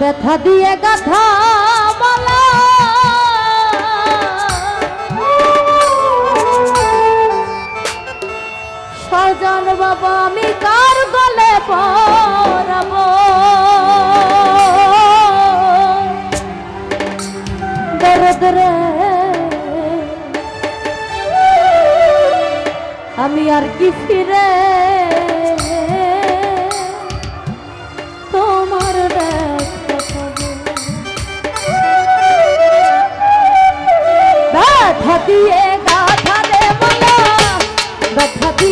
ব্যথা দিয়ে গাথা মালা। সজন বাবা আমি কার গলে পা?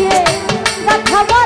দিয়ে কথা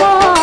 我。